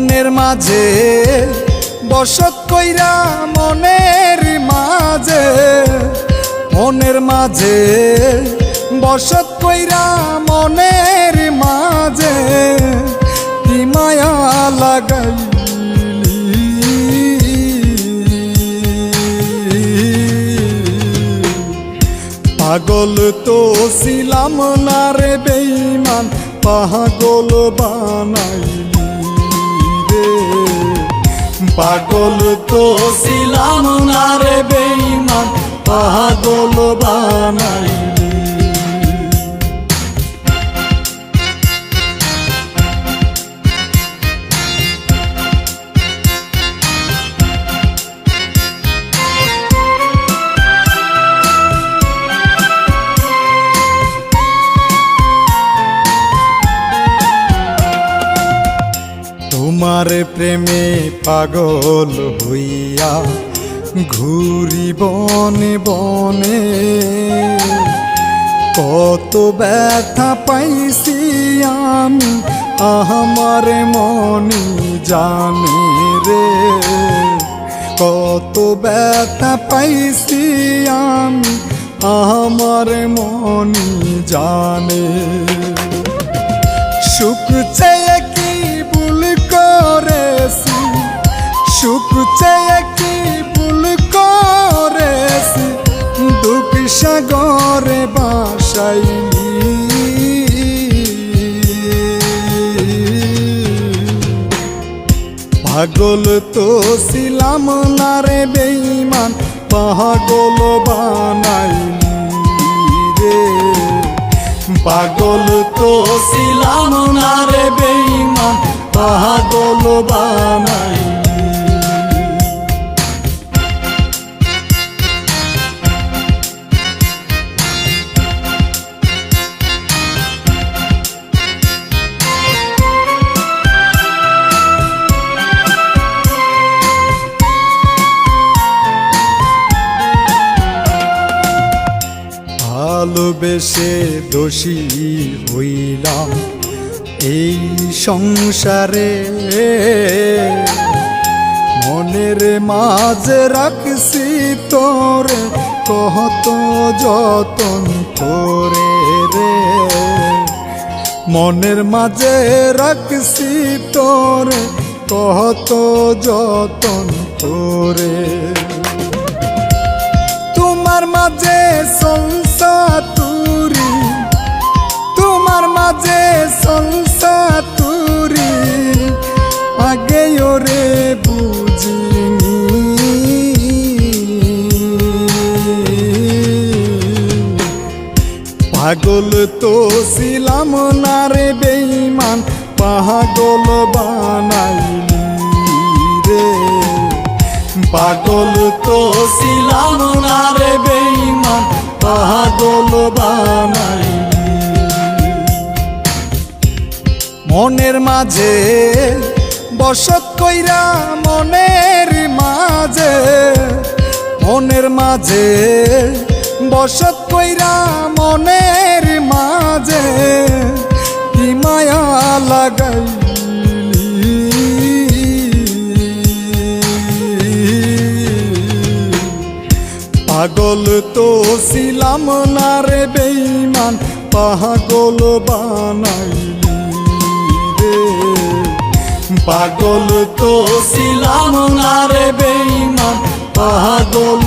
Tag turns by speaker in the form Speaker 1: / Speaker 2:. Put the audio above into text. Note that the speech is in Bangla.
Speaker 1: মনের মাঝে, বসত কইরা মনের মাঝে মনের মাঝে, বসত কইরা মনের মাঝে, কি মায়া লাগাইলি। পাগল তো ছিলাম না রে বেইমান পাগল বানাইলি। পাগল তো ছিলাম না রে বেইমান পাগল বানাইলি তোমার প্রেমে পাগল হইয়া ঘুরি বনে বনে। কত ব্যথা পাইছি আমি আমার মনে জানে রে। কত ব্যথা পাইছি আমি আমার মনে জানে। সুখ চেয়ে সাগরে বাসাইলি পাগল তো ছিলাম না রে বেইমান পাগল বানাইলি রে পাগল তো ছিলাম না রে বেইমান পাগল বানাইলি ভালোবেসে দোষী হইলাম। এই সংসারে মনের মাঝে রাখছি তোরে কত যতন করে রে। মনের মাঝে রাখছি তোরে কত যতন করে। তোমার মাঝে সংসা পাগল তো ছিলাম না রে বেইমান পাগল বানাইলি রে। পাগল তো ছিলাম না রে বেইমান পাগল বানাইলি। মনের মাঝে বসত কইরা মনের মাঝে মনের মাঝে বসত কইরা মনের মাঝে কি মায়া লাগাইলি। পাগল তো ছিলাম না রে বেইমান পাগল বানাইলি রে। পাগল তো ছিলাম না রে বেইমান পাগল